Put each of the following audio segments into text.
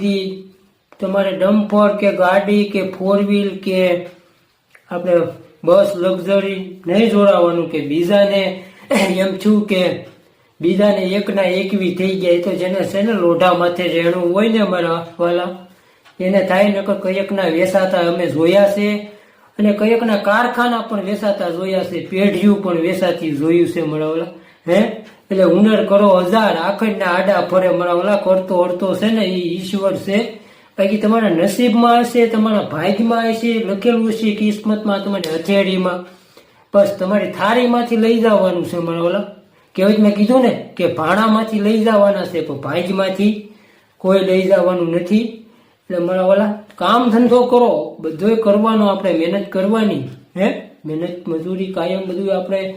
તમારે ડમ્પર કે ગાડી કે ફોર વ્હીલ કે આપણે બસ લક્ઝરી નહીં જોડાવાનું કે બીજાને એમ છું કે બીજાને એકના એકવી થઈ જાય તો જેને છે ને લોઢા માથે રહેણું હોય ને અમારા વાલા, એને થાય ને કયકના વેસાતા અમે જોયા છે અને કયકના કારખાના પણ વેસાતા જોયા છે, પેઢીઓ પણ વેસાતી જોયું છે મારા વાલા. હે? એટલે હુનર કરો હજાર આખડના આડા ફરે, મારા ઓલા કરતો અડતો છે ને એ ઈશ્વર છે. બાકી તમારા નસીબમાં હશે, તમારા ભાગ્યમાં હશે, લખેલું હશે કિસ્મતમાં તમારી હથેળીમાં. બસ તમારી થાળીમાંથી લઈ જવાનું છે, મારા ઓલા. કહેવત મેં કીધું ને કે ભાણામાંથી લઈ જવાના છે, પણ ભાગ્યમાંથી કોઈ લઈ જવાનું નથી. એટલે મારા ઓલા, કામ ધંધો કરો, બધોય કરવાનો આપણે મહેનત કરવાની. હે? મહેનત મજૂરી કાયમ બધું આપણે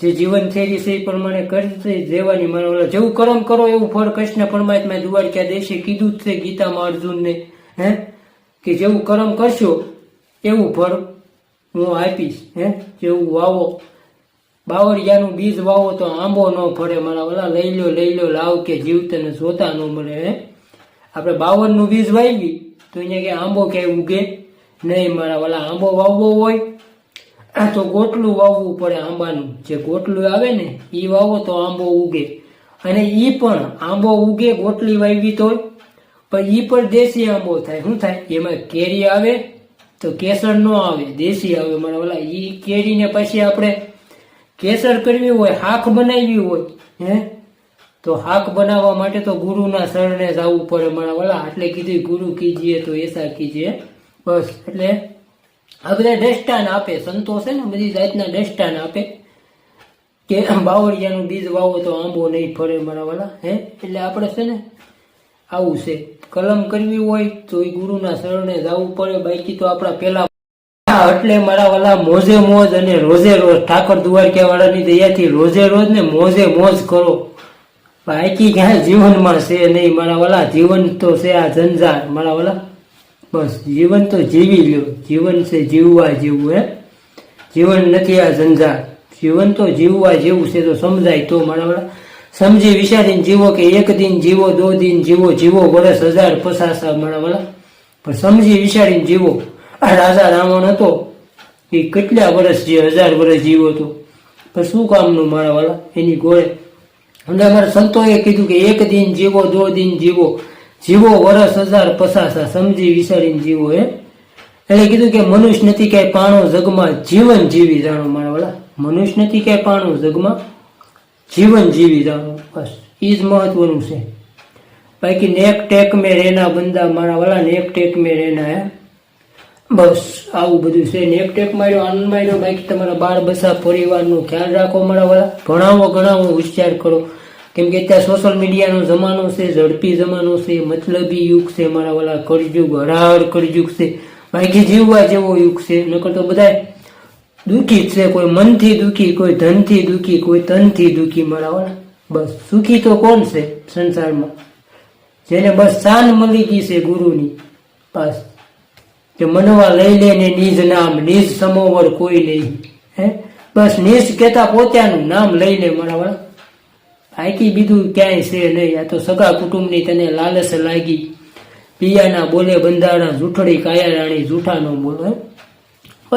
જે જીવન થયેલી છે એ પ્રમાણે કરતી દેવાની મને ઓલા જેવું કર્મ કરો એવું ફળ કૃષ્ણ પરમાત્મા દ્વારકા દેશે, કીધું જ છે ગીતામાં અર્જુનને, હે? કે જેવું કર્મ કરશો, એવું ફળ હું આપીશ, હે? જેવું વાવો બાવરિયાનું બીજ વાવો તો આંબો ન ફળે, મારા ઓલા લઈ લો લઈ લો, લાવ કે જીવતને જોતા ન મળે, હે? આપણે બાવરનું બીજ વાવી તો અહીંયા કે આંબો ક્યાંય ઉગે? નહીં, મારા ઓલા આંબો વાવવો હોય તો ગોટલું વાવવું પડે આંબાનું. જે ગોટલું આવે ને એ વાવો તો આંબો ઉગે. અને એ પણ આંબો ઉગે, ગોટલી વાવી તો પણ એ પણ દેશી આંબો થાય. શું થાય? એમાં કેરી આવે તો કેસર ન આવે. દેશી આવે મારા ઓલા એ કેરીને પછી આપણે કેસર કરવી હોય, હાક બનાવવી હોય, હે? તો હાક બનાવવા માટે તો ગુરુના શરણે જવું પડે મારા ઓલા એટલે કીધું ગુરુ કીજીએ તો એસા કીજીએ. બસ, એટલે આ ડેસ્ટાન આપે, સંતો ને, બધી જાતના દ્રષ્ટાન આપે. કે બાવળિયાનું બીજ વાવો તો આંબો નહીં ફરે મારા વાલા, હે? એટલે આપણે છે ને, આવું છે. કલમ કરવી હોય તો એ ગુરુના શરણે જવું પડે, બાકી તો આપણા પેલા એટલે મારા વાલા મોજે મોજ અને રોજે રોજ ઠાકોર દ્વારકા વાળાની દયાથી રોજે રોજ ને મોજે મોજ કરો. બાકી ક્યાં જીવનમાં છે નહીં મારા વાલા જીવન તો છે આ જંજાર, મારા વાલા. બસ, જીવન તો જીવી લ્યો. જીવન છે જીવવા જેવું, હે? જીવન નથી આ જંજાર જીવન તો જીવવા જેવું છે, તો સમજાય તો મારા સમજી વિચારીને જીવો કે એક દિન જીવો, દો દિન જીવો જીવો વર્ષ હજાર પચાસ મારા વાળા. પણ સમજી વિચારીને જીવો. આ રાજા રાવણ હતો. એ કેટલા વર્ષ જે હજાર વર્ષ જીવો હતો. પણ શું કામનું મારા વાળા? એની ગોળે. અને અમારા સંતોએ કીધું કે એક દિન જીવો, દો દિન જીવો. જીવો વરસ હજાર પસાસા સમજી વિચારીને જીવો હે. એટલે કીધું કે મનુષ્ય નથી ક્યાંય પાણો જગમાં જીવન જીવી જાણો મારા વાળા મનુષ્ય નથી ક્યાંય પાણો જગમાં જીવન જીવી જાણો. બસ એ જ મહત્વનું છે. બાકી નેક ટેક મેં રેના બંદા મારા વાળા નેક ટેક મેં રેના હે. બસ, આવું બધું છે. નેક ટેક માર્યો, આનંદ માર્યો. બાકી તમારા બાળ બસા પરિવારનું ખ્યાલ રાખો મારા વાળા ભણાવો, ગણાવો હોશિયાર કરો. કેમ કે અત્યારે સોશિયલ મીડિયાનો જમાનો છે, ઝડપી જમાનો છે, મતલબી યુગ છે, મારા વાલા કળયુગ હરાહર કળયુગ છે, બાકી જીવવા જેવો યુગ છે, નકર તો બધા દુઃખી છે, કોઈ મનથી દુઃખી, કોઈ ધનથી દુઃખી, કોઈ તનથી દુઃખી, મારા વાલા. બસ, સુખી તો કોણ છે સંસારમાં? જેને બસ શાન મળી ગઈ છે ગુરુની, બસ. કે મનવા લઈ લે ને નિજ નામ, નિજ સમોવર કોઈ નહીં, હે? બસ નિજ કેતા પોતાનું નામ લઈ લે મારા વાળા આકી બીજું ક્યાંય છે નહીં. આ તો સગા કુટુંબની તને લાલસ લાગી. પિયાના બોલે બંધાણા જૂઠડી કાયા રાણી જૂઠાનો બોલો.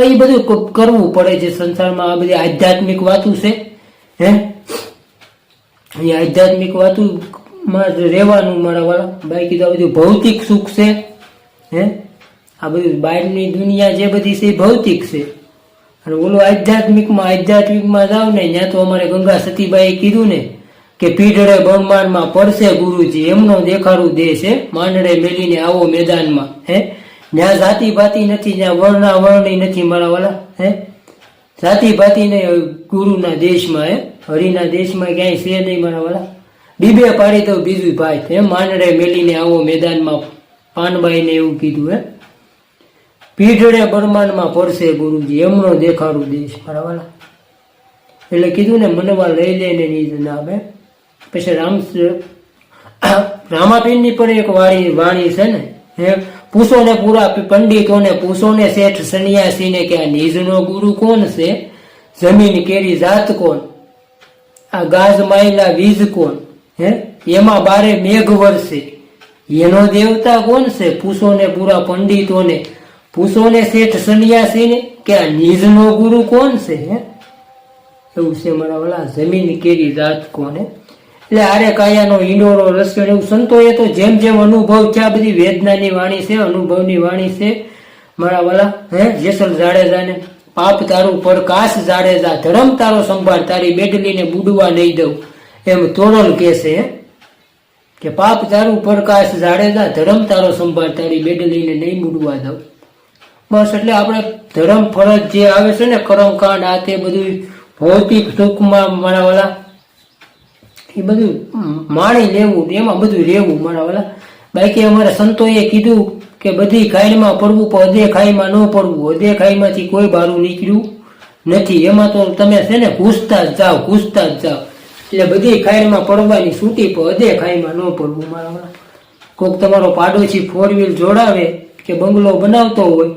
એ બધું કરવું પડે છે સંસારમાં. આ બધી આધ્યાત્મિક વાતું છે. હે? અહીંયા આધ્યાત્મિક વાતું માં રહેવાનું મારા વાળા. બાકી તો આ બધું ભૌતિક સુખ છે. હે? આ બધું બહારની દુનિયા જે બધી છે એ ભૌતિક છે. અને ઓલું આધ્યાત્મિકમાં આધ્યાત્મિકમાં જાવ ને, ત્યાં તો અમારે ગંગા સતીબાઈએ કીધું ને કે પીઢળે બહુમાનમાં પડશે ગુરુજી, એમનો દેખાડું દે છે માંડળે મેલીને આવો મેદાનમાં, હે? જ્યાં જાતિ ભાતી નથી ત્યાં વર્ણા વર્ણી નથી મારા વાલા, હે? જાતિ ભાતી નહીં ગુરુના દેશમાં, હે? હરિના દેશમાં ક્યાંય છે નહીં મારા વાલા? બીબે પાડી તો બીજું ભાઈ, હે? માંડળે મેલીને આવો મેદાનમાં, પાનબાઈને એવું કીધું, હે? પીઢળે બ્રહ્માંડમાં પડશે ગુરુજી, એમનો દેખાડું દેશ મારા એટલે કીધું ને, મનવા લઈ લઈને નીજ નામ પછી રામ રામાપીરની પણ એક વાણી વાણી છે ને, હે? પૂછો ને પૂરા પંડિતોને પૂછો ને શેઠ સન્યાસીને કે આ નિજનો ગુરુ કોણ છે? જમીન કેરી જાત કોણ? આ ગાજ માયલા વીજ કોણ? હે? એમાં બારે મેઘ વરસે એનો દેવતા કોણ છે? પૂછો ને પૂરા પંડિતોને. પૂછો ને શેઠ સન્યાસીને કે આ નિજનો ગુરુ કોણ છે? હે? એવું છે મારા વાલા, જમીન કેરી જાત કોને એટલે આરે કાયાનો ઈંડોરો રસ્યો એવું સંતોએ તો જેમ જેમ અનુભવ છે આ બધી વેદનાની વાણી છે, અનુભવની વાણી છે. મારા વાલા, હે, જેસલ જાડેજાને પાપ તારું પ્રકાશ જાડેજા, ધર્મ તારો સંભાળ, તારી બેડલીને બુડવા નહીં દઉં. એમ તોરલ કે છે કે પાપ તારું પ્રકાશ જાડેજા, ધર્મ તારો સંભાળ, તારી બેડલીને નહીં બુડવા દઉં. બસ એટલે આપણે ધર્મ ફરજ જે આવે છે ને, કર્મકાંડ, આ તે બધું ભૌતિક સુખમાં મારા વાલા એ બધું માણી લેવું એમાં બધું રહેવું મારા વાલા. બાકી અમારા સંતોએ કીધું કે બધી ખાઈમાં પડવું પણ અધે ખાઈમાં ન પડવું. અધે ખાઈમાંથી કોઈ બારું નીકળ્યું નથી. એમાં તો તમે છે ને ઘૂસતા જ જાઓ, ઘૂસતા જ જાઓ. એટલે બધી ખાઈમાં પડવાની છૂટી પણ અધે ખાઈમાં ન પડવું મારા વાલા. કોઈક તમારો પાડોશી ફોર વ્હીલ જોડાવે કે બંગલો બનાવતો હોય,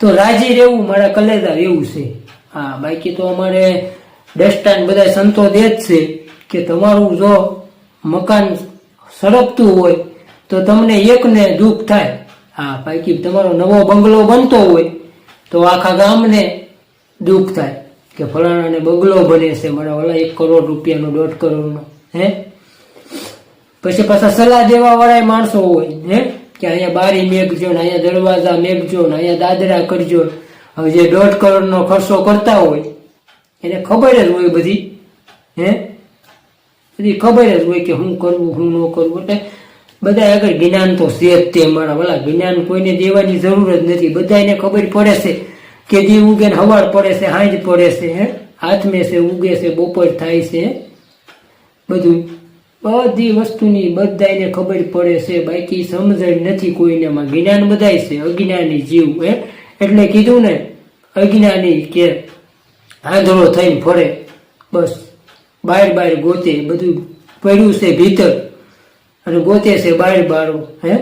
તો રાજી રહેવું મારા કલેદાર એવું છે. હા, બાકી તો અમારે ડસ્ટાન બધા સંતો દે જ છે. કે તમારું જો મકાન સળગતું હોય, તો તમને એકને દુઃખ થાય. હા, બાકી તમારો નવો બંગલો બનતો હોય, તો આખા ગામને દુઃખ થાય કે ફલાણાને બંગલો બને છે. મારા ઓલા એક કરોડ રૂપિયાનો, દોઢ કરોડનો, હે? પછી પાછા સલાહ દેવા વાળા માણસો હોય, હે? કે અહીંયા બારી મેઘજો ને અહીંયા દરવાજા મેઘજો ને અહીંયા દાદરા કરજો. હવે જે દોઢ કરોડનો ખર્ચો કરતા હોય, એને ખબર જ હોય બધી, હે? બધી ખબર જ હોય કે હું કરવું, હું ન કરવું. એટલે બધા આગળ જ્ઞાન તો છે જ તે મારા વાલા જ્ઞાન કોઈને દેવાની જરૂર જ નથી. બધાને ખબર પડે છે કે જે ઉગે ને હવાર પડે છે, હાંજ પડે છે, હે? હાથમે છે, ઉગે છે, બપોર થાય છે. બધું બધી વસ્તુની બધાને ખબર પડે છે. બાકી સમજણ નથી કોઈનેમાં. જ્ઞાન બધાય છે. અજ્ઞાની જીવ, હે? એટલે કીધું ને, અજ્ઞાની કે આંધળો થઈને ફરે. બસ. બહાર બહાર ગોતે, બધું પડ્યું છે ભીતર. અને ગોતે છે બહાર બહાર હે?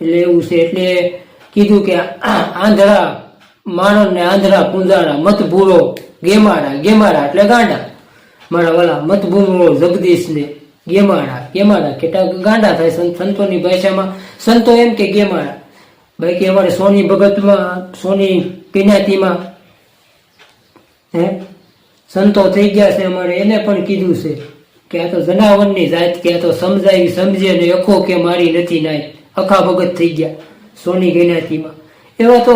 એટલે એવું છે, એટલે કીધું કે આંધળા માણસ ને આંધળા કુંજાળા મત ભૂરો ગેમાડા ગેમાડા એટલે ગાંડા. મારા વાલા મત ભૂરો જગદીશ ને ગેમાડા. ગેમાડા કેટલા ગાંડા થાય સંત- સંતોની ભાષામાં? સંતો એમ કે ગેમાડા. બાકી અમારે સોની ભગતમાં, સોની પિનાતીમાં હે? સંતો થઈ ગયા છે અમારે, એને પણ કીધું છે કે આ તો જનાવરની જાત કે આ તો સમજાવી સમજે ને અખો કે મારી નથી નાય. અખા ભગત થઈ ગયા સોની ગેનાતીમાં. એવા તો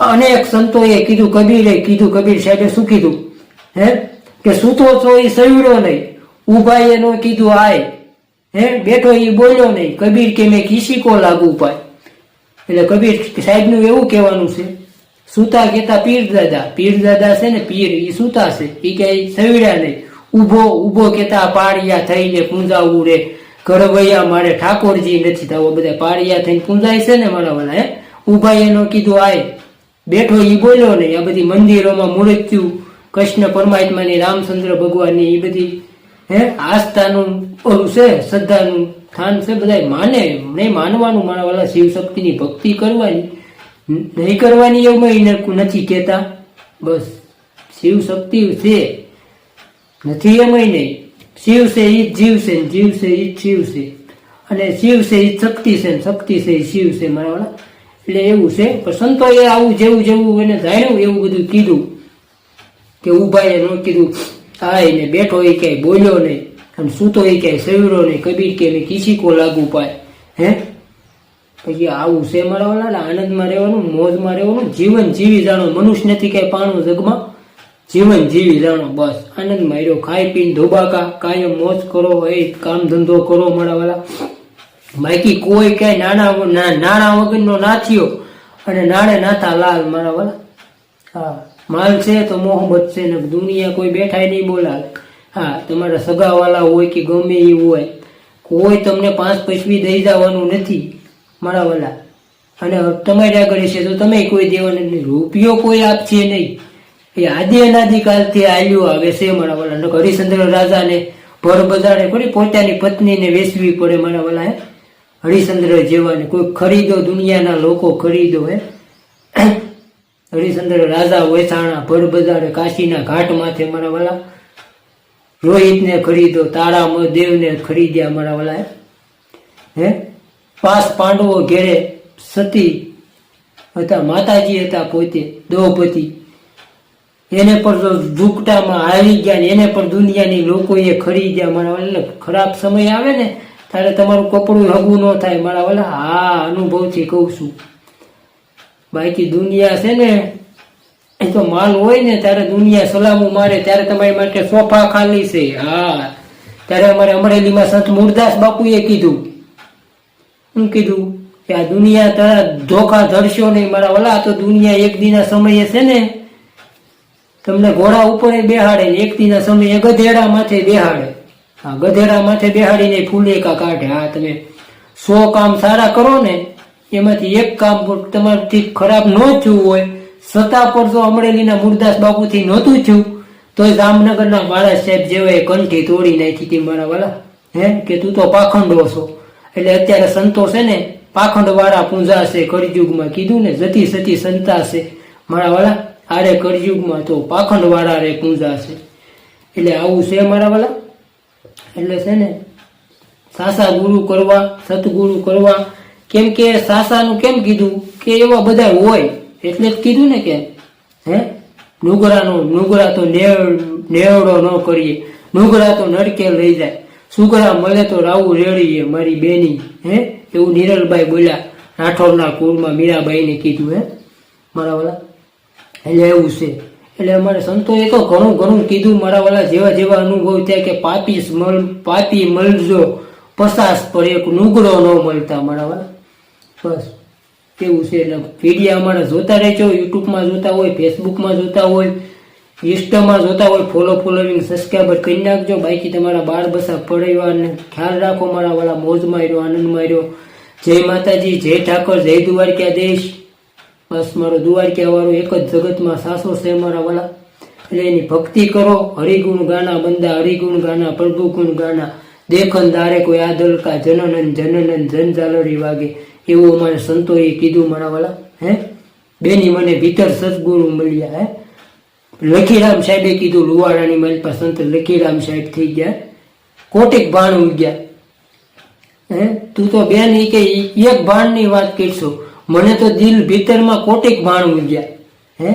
અનેક સંતોએ કીધું, કબીરે કીધું, કબીર સાહેબે શું કીધું? હે? કે સૂતો છો એ સયુડો નહીં. ઊભા નો કીધું, આય. હે? બેઠો એ બોલ્યો નહીં. કબીર કે મેં કિસી કો લાગુ પાય. એટલે કબીર સાહેબનું એવું કહેવાનું છે સૂતા કેતા પીર દાદા પીર દાદા છે ને પીર એ સૂતા છે. એ કઈ સવિડા નહીં ઊભો ઊભો કેતા પાળિયા થઈને પૂંજાવું રે. ઘરવૈયા મારે ઠાકોરજી નથી થવો, બધા પાળિયા થઈને પૂંજાય છે ને મારા વાળા, હે? ઊભા એનો કીધું, આય, બેઠો એ બોલ્યો નહીં આ બધી મંદિરોમાં મૂર્ત્યુ, કૃષ્ણ પરમાત્માની, રામચંદ્ર ભગવાનની એ બધી, હે? આસ્થાનું, ઓલું છે, શ્રદ્ધાનું સ્થાન છે બધા માને નહીં માનવાનું મારા વાળા શિવ શક્તિની ભક્તિ કરવાની. નહીં કરવાની એવું એને નથી કહેતા. બસ. શિવ શક્તિ છે. નથી એમ નહીં. શિવ છે એ જીવ છે જીવ છે એ શિવ છે. અને શિવ છે એ શક્તિ છે શક્તિ છે એ શિવ છે મારા વાળા. એટલે એવું છે. પણ સંતોએ આવું જેવું જેવું એને જાણ્યું, એવું બધું કીધું. કે ઉભાએ ન કીધું. આ એને બેઠો એ ક્યાંય બોલ્યો નહીં. અને સૂતો એ ક્યાંય સવ્યો નહીં. કબીર કે એને કિસી કો લાગુ પાય હે? પછી આવું છે વાલા આનંદમાં રહેવાનું, મોજમાં રહેવાનું, જીવન જીવી જાણો. મનુષ્ય નથી કઈ પાણું જગમાં. જીવન જીવી જાણો, બસ. આનંદમાં રહ્યો ખાઈ પીને ધોબાકા કાયમ મોજ કરો, એ કામ ધંધો કરો મારા વાલા બાકી કોઈ ક્યાંય નાના નાણા વગરનો નાથીઓ અને નાણે નાથા લાલ મારા વાલા હા, માલ છે તો મોહબ્બત છે ને દુનિયા કોઈ બેઠાય નહીં બોલાવે. હા, તમારા સગાવાલા હોય કે ગમે એ હોય, કોઈ તમને પાંચ પૈસવી દઈ જવાનું નથી. મારા વાલા અને તમારી આગળ છે તો તમે કોઈ દેવાને નહીં, રૂપિયો કોઈ આપશે નહીં. એ આદિ અનાદિકાલથી આલ્યું આવે છે મારા વાલા નકર હરિશ્ચંદ્ર રાજાને ભર બજારે કોઈ પોતાની પત્નીને વેચવી પડે મારા વાલા હે. હરિશ્ચંદ્ર જેવાને કોઈ ખરીદો, દુનિયાના લોકો ખરીદો, હે. હરિશ્ચંદ્ર રાજા વેચાણા ભર બજારે કાશીના ઘાટ માથે મારા વાલા રોહિતને ખરીદો તારા દેવને ખરીદ્યા મારા વાલા હે? પાસ પાંડવો ઘેરે સતી હતા, માતાજી હતા પોતે, દ્રૌપદી. એને પણ ઝૂકટામાં હારી ગયા ને એને પણ દુનિયાની લોકોએ ગયા. મારા વાલા, ખરાબ સમય આવે ને ત્યારે તમારું કપડું હગું ન થાય. મારા વાલા, હા અનુભવથી કહું છું. બાકી દુનિયા છે ને, એ તો માલ હોય ને, ત્યારે દુનિયા સલામું મારે, ત્યારે તમારી માટે સોફા ખાલી છે. હા, ત્યારે અમારે અમરેલીમાં સંત મુરદાસ બાપુએ કીધું શું કીધું કે આ દુનિયા તારા ધોખા ધરશો નહીં. મારા આ તો દુનિયા એક દીના સમયે છે ને, તમને ઘોડા ઉપર બેહાડે ને એક દીના સમયે ગધેડા માથે બેહાડે. આ ગધેડા માથે બેહાડીને ફૂલેકા કાઢે. હા તમે સો કામ સારા કરો ને, એમાંથી એક કામ તમારાથી ખરાબ ન થયું હોય, સત્તા પર જો અમરેલીના મુરદાસ બાપુથી નહોતું થયું, તોય જામનગરના મારા સાહેબ જેવાએ કંઠી તોડી નાખી હતી મારા વાલા. હે? કે તું તો પાખંડો છો. એટલે અત્યારે સંતો છે ને પાખંડ વાળા પૂંજા છે કળિયુગમાં કીધું ને, જતી સતી સંતા છે મારા વાળા આરે કળિયુગમાં તો પાખંડ વાળા રે પૂંજા છે એટલે આવું છે મારા વાળા એટલે છે ને, સાસા ગુરુ કરવા સતગુરુ કરવા, કેમ કે સાસાનું કેમ કીધું? કે એવા બધા હોય, એટલે જ કીધું ને કે, હે? નુગરાનો, નુગરા તો નેવ નેવડો ન કરીએ, નુગરા તો નડકે લઈ જાય. સુગરા મળે તો રાવું રેડીએ મારી બેની, હે? એવું નિરલભાઈ બોલ્યા. રાઠોડના કુળમાં મીરાબાઈને કીધું, હે? મારા વાલા, એટલે એવું છે. એટલે અમારે સંતોએ તો ઘણું ઘણું કીધું મારા વાલા, જેવા જેવા અનુભવ થયા કે પાપી મળ પાપી મળજો પસાસ પર એક નુગડો ન મળતા મારા વાલા. બસ, એવું છે. એટલે વિડીયા અમારે જોતા રહેજો યુટ્યુબમાં જોતા હોય ફેસબુકમાં જોતા હોય ઇન્સ્ટામાં જોતા હોય ફોલો ફોલોવિંગ સબસ્ક્રાઈબર કરી નાખજો. બાકી તમારા બાળ બસા અને ખ્યાલ રાખો મારા વાળા, મોજ માર્યો, આનંદ માર્યો. જય માતાજી, જય ઠાકોર, જય દ્વારકા દેશ બસ મારો દ્વારકા વાળો એક જ જગતમાં સાસો છે મારા વાળા. એટલે એની ભક્તિ કરો. હરિગુણ ગાના બંદા, હરિગુણ ગાના પ્રભુ ગુણ ગાના. દેખન દારે કોઈ આદલ કા જનનન જનનન, જન ઝાલરી વાગે. એવું અમારે સંતોએ કીધું મારા વાળા, હે? બેની મને ભીતર સદગુરુ મળ્યા, હે? લખીરામ સાહેબે કીધું લુવાડાની પાસે સંત લખીરામ સાહેબ થઈ ગયા. કોટિક ભાણ ઉગ્યા. હે? તું તો બેન એ કે એક ભાણની વાત કરશો. મને તો દિલ ભીતરમાં કોટિક ભાણ ઉગ્યા. હે?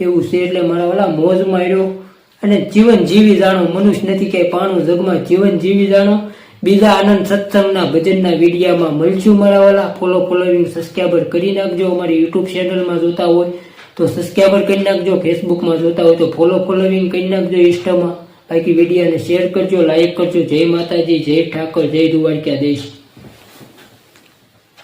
એવું છે એટલે મારા વાલા મોજ માર્યો. અને જીવન જીવી જાણો, મનુષ્ય નથી કે પાણું જગમાં. જીવન જીવી જાણો. બીજા આનંદ સત્સંગના ભજનના વિડીયામાં મળશું મારા વાલા ફોલો ફોલોવિંગ સબસ્ક્રાઈબર કરી નાખજો. અમારી યુટ્યુબ ચેનલમાં જોતા હોય. તો સબસ્ક્રાઈબર કરી નાખજો ફેસબુકમાં જોતા હોય તો ફોલો ફોલોવિંગ કરી નાખજો ઇન્સ્ટામાં બાકી વિડીયાને શેર કરજો લાઇક કરજો. જય માતાજી, જય ઠાકોર, જય દ્વારકા દેશ